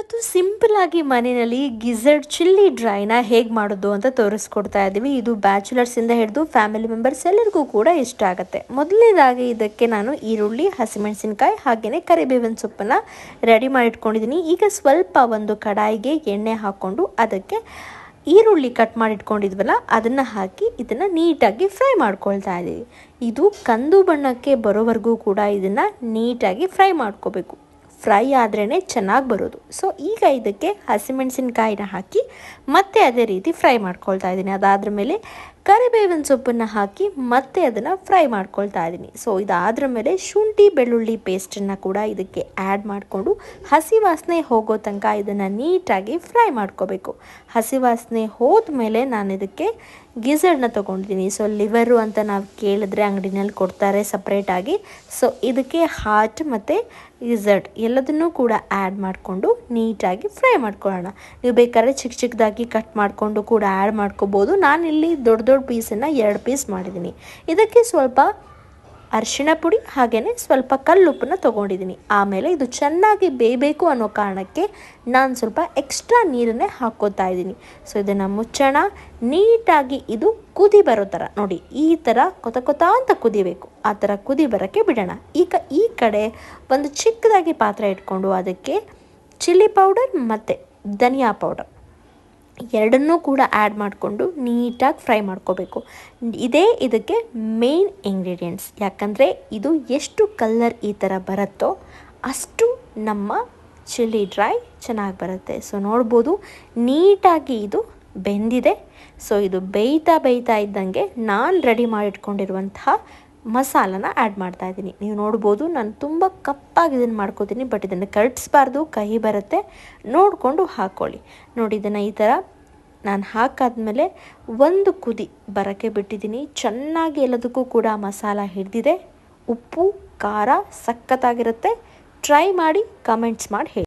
ಇವತ್ತು ಸಿಂಪಲ್ ಆಗಿ ಮನೆಯಲ್ಲಿ ಗಿಝರ್ಡ್ ಚಿಲ್ಲಿ ಡ್ರೈನ ಹೇಗೆ ಮಾಡೋದು ಅಂತ ತೋರಿಸ್ಕೊಡ್ತಾ ಇದ್ದೀವಿ ಇದು ಬ್ಯಾಚುಲರ್ಸಿಂದ ಹಿಡಿದು ಫ್ಯಾಮಿಲಿ ಮೆಂಬರ್ಸ್ ಎಲ್ಲರಿಗೂ ಕೂಡ ಇಷ್ಟ ಆಗುತ್ತೆ. ಮೊದಲನೇದಾಗಿ ಇದಕ್ಕೆ ನಾನು ಈರುಳ್ಳಿ, ಹಸಿಮೆಣಸಿನಕಾಯಿ ಹಾಗೆಯೇ ಕರಿಬೇವಿನ ಸೊಪ್ಪನ್ನು ರೆಡಿ ಮಾಡಿಟ್ಕೊಂಡಿದ್ದೀನಿ ಈಗ ಸ್ವಲ್ಪ ಒಂದು ಕಡಾಯಿಗೆ ಎಣ್ಣೆ ಹಾಕ್ಕೊಂಡು ಅದಕ್ಕೆ ಈರುಳ್ಳಿ ಕಟ್ ಮಾಡಿ ಇಟ್ಕೊಂಡಿದ್ವಲ್ಲ ಅದನ್ನು ಹಾಕಿ ಇದನ್ನು ನೀಟಾಗಿ ಫ್ರೈ ಮಾಡ್ಕೊಳ್ತಾ ಇದ್ದೀವಿ ಇದು ಕಂದು ಬಣ್ಣಕ್ಕೆ ಬರೋವರೆಗೂ ಕೂಡ ಇದನ್ನು ನೀಟಾಗಿ ಫ್ರೈ ಮಾಡ್ಕೋಬೇಕು. ಫ್ರೈ ಆದ್ರೇ ಚೆನ್ನಾಗಿ ಬರೋದು. ಸೊ ಈಗ ಇದಕ್ಕೆ ಹಸಿಮೆಣಸಿನ್ಕಾಯಿನ ಹಾಕಿ ಮತ್ತೆ ಅದೇ ರೀತಿ ಫ್ರೈ ಮಾಡ್ಕೊಳ್ತಾ ಇದ್ದೀನಿ. ಅದಾದ್ರ ಮೇಲೆ ಕರಿಬೇವಿನ ಸೊಪ್ಪನ್ನು ಹಾಕಿ ಮತ್ತೆ ಅದನ್ನು ಫ್ರೈ ಮಾಡ್ಕೊಳ್ತಾ ಇದ್ದೀನಿ. ಸೊ ಇದಾದ್ರ ಮೇಲೆ ಶುಂಠಿ, ಬೆಳ್ಳುಳ್ಳಿ ಪೇಸ್ಟನ್ನು ಕೂಡ ಇದಕ್ಕೆ ಆ್ಯಡ್ ಮಾಡಿಕೊಂಡು ಹಸಿ ವಾಸನೆ ಹೋಗೋ ತನಕ ಇದನ್ನು ನೀಟಾಗಿ ಫ್ರೈ ಮಾಡ್ಕೋಬೇಕು. ಹಸಿ ವಾಸನೆ ಹೋದ್ಮೇಲೆ ನಾನು ಇದಕ್ಕೆ ಗಿಝರ್ಡ್ನ ತೊಗೊಂಡಿದ್ದೀನಿ. ಸೊ ಲಿವರು ಅಂತ ನಾವು ಕೇಳಿದ್ರೆ ಅಂಗಡಿನಲ್ಲಿ ಕೊಡ್ತಾರೆ ಸಪ್ರೇಟಾಗಿ ಸೊ ಇದಕ್ಕೆ ಹಾರ್ಟ್ ಮತ್ತು ಗಿಜರ್ಡ್ ಎಲ್ಲದನ್ನೂ ಕೂಡ ಆ್ಯಡ್ ಮಾಡಿಕೊಂಡು ನೀಟಾಗಿ ಫ್ರೈ ಮಾಡ್ಕೊಳ್ಳೋಣ. ನೀವು ಬೇಕಾದ್ರೆ ಚಿಕ್ಕ ಚಿಕ್ಕದಾಗಿ ಕಟ್ ಮಾಡಿಕೊಂಡು ಕೂಡ ಆ್ಯಡ್ ಮಾಡ್ಕೋಬೋದು. ನಾನಿಲ್ಲಿ ದೊಡ್ಡ ದೊಡ್ಡ ಪೀಸನ್ನು ಎರಡು ಪೀಸ್ ಮಾಡಿದ್ದೀನಿ. ಇದಕ್ಕೆ ಸ್ವಲ್ಪ ಅರಿಶಿಣ ಪುಡಿ ಹಾಗೆಯೇ ಸ್ವಲ್ಪ ಕಲ್ಲುಪ್ಪನ್ನ ತೊಗೊಂಡಿದ್ದೀನಿ. ಆಮೇಲೆ ಇದು ಚೆನ್ನಾಗಿ ಬೇಯಬೇಕು ಅನ್ನೋ ಕಾರಣಕ್ಕೆ ನಾನು ಸ್ವಲ್ಪ ಎಕ್ಸ್ಟ್ರಾ ನೀರನ್ನೇ ಹಾಕೋತಾ ಇದ್ದೀನಿ. ಸೊ, ಇದನ್ನು ಮುಚ್ಚೋಣ. ನೀಟಾಗಿ ಇದು ಕುದಿ ಬರೋ ಥರ. ನೋಡಿ, ಈ ಥರ ಕೊತ ಕೊತ ಅಂತ ಕುದಿಬೇಕು. ಆ ಥರ ಕುದಿ ಬರೋಕ್ಕೆ ಬಿಡೋಣ. ಈಗ ಈ ಕಡೆ ಒಂದು ಚಿಕ್ಕದಾಗಿ ಪಾತ್ರೆ ಇಟ್ಕೊಂಡು ಅದಕ್ಕೆ ಚಿಲ್ಲಿ ಪೌಡರ್ ಮತ್ತು ಧನಿಯಾ ಪೌಡರ್. ಎರಡನ್ನೂ ಕೂಡ ಆ್ಯಡ್ ಮಾಡಿಕೊಂಡು ನೀಟಾಗಿ ಫ್ರೈ ಮಾಡ್ಕೋಬೇಕು. ಇದೇ ಇದಕ್ಕೆ ಮೇನ್ ಇಂಗ್ರೀಡಿಯೆಂಟ್ಸ್ ಯಾಕಂದರೆ ಇದು ಎಷ್ಟು ಕಲ್ಲರ್ ಈ ಥರ ಬರುತ್ತೋ ಅಷ್ಟು ನಮ್ಮ ಚಿಲ್ಲಿ ಡ್ರೈ ಚೆನ್ನಾಗಿ ಬರುತ್ತೆ. ಸೊ ನೋಡ್ಬೋದು, ನೀಟಾಗಿ ಇದು ಬೆಂದಿದೆ. ಸೊ ಇದು ಬೇಯ್ತಾ ಬೇಯ್ತಾ ಇದ್ದಂಗೆ ನಾನು ರೆಡಿ ಮಾಡಿಟ್ಕೊಂಡಿರುವಂತಹ ಮಸಾಲನ ಆ್ಯಡ್ ಮಾಡ್ತಾ ಇದ್ದೀನಿ. ನೀವು ನೋಡ್ಬೋದು ನಾನು ತುಂಬ ಕಪ್ಪಾಗಿ ಇದನ್ನು ಮಾಡ್ಕೋತೀನಿ ಬಟ್ ಇದನ್ನು ಕರ್ಟ್ಸ್ಬಾರ್ದು ಕಹಿ ಬರುತ್ತೆ. ನೋಡಿಕೊಂಡು ಹಾಕ್ಕೊಳ್ಳಿ ನೋಡಿ, ಇದನ್ನು ಈ ಥರ ನಾನು ಹಾಕಾದ್ಮೇಲೆ ಒಂದು ಕುದಿ ಬರೋಕ್ಕೆ ಬಿಟ್ಟಿದ್ದೀನಿ. ಚೆನ್ನಾಗಿ ಎಲ್ಲದಕ್ಕೂ ಕೂಡ ಮಸಾಲ ಹಿಡಿದಿದೆ. ಉಪ್ಪು, ಖಾರ ಸಖತ್ತಾಗಿರುತ್ತೆ. ಟ್ರೈ ಮಾಡಿ ಕಮೆಂಟ್ಸ್ ಮಾಡಿ ಹೇಳಿ